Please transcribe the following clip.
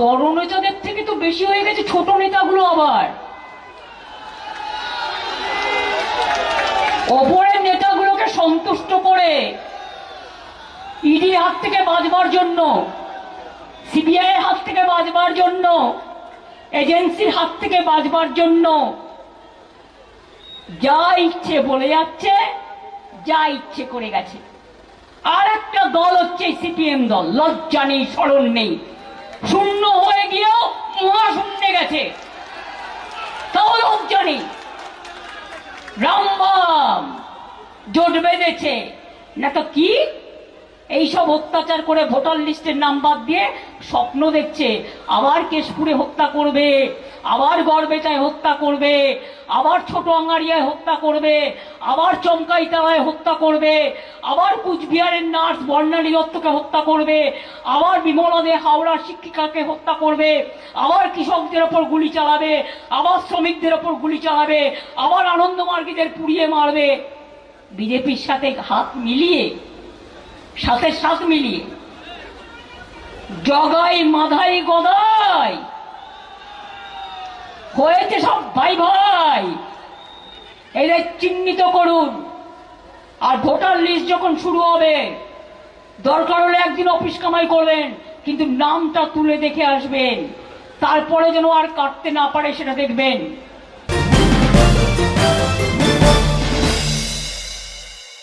বড় নেতাদের থেকে তো বেশি হয়ে গেছে, ছোট নেতাগুলো আবার। ওপরের নেতাগুলোকে সন্তুষ্ট করে ইডি হাত থেকে বাঁচবার জন্য সিবিআই এর হাত থেকে বাঁচবার জন্য, এজেন্সির হাত থেকে বাঁচবার জন্য যা ইচ্ছে বলে যাচ্ছে, যা ইচ্ছে করে গেছে। আর একটা দল হচ্ছে সিপিএম দল, লজ্জা নেই, স্মরণ নেই। শূন্য হয়ে গিয়েও মহাশূন্যে গেছে। তাও লোক জানি রাম জোট বেঁধেছে। না তো কি? এইসব অত্যাচার করে ভোটার লিস্টের নাম বাদ দিয়ে স্বপ্ন দেখছে। আবার কেশপুরে হত্যা করবে, আবার গড়বেচায় হত্যা করবে, আবার ছোট আঙ্গারিয়ায় হত্যা করবে, আবার চমকাইতালায় হত্যা করবে, আবার কুচবিহারের নার্স বর্ণালী দত্তকে হত্যা করবে, আবার বিমলা দে হাওড়ার শিক্ষিকাকে হত্যা করবে, আবার কৃষকদের ওপর গুলি চালাবে, আবার শ্রমিকদের ওপর গুলি চালাবে, আবার আনন্দমার্গীদের পুড়িয়ে মারবে। বিজেপির সাথে হাত মিলিয়ে সাথে সাথ মিলিয়ে জগাই মাধাই গদাই। হয়েছে সব ভাই ভাই। এদের চিহ্নিত করুন। আর ভোটার লিস্ট যখন শুরু হবে, দরকার হলে একদিন অফিস কামাই করবেন, কিন্তু নামটা তুলে দেখে আসবেন। তারপরে যেন আর কাটতে না পারে সেটা দেখবেন।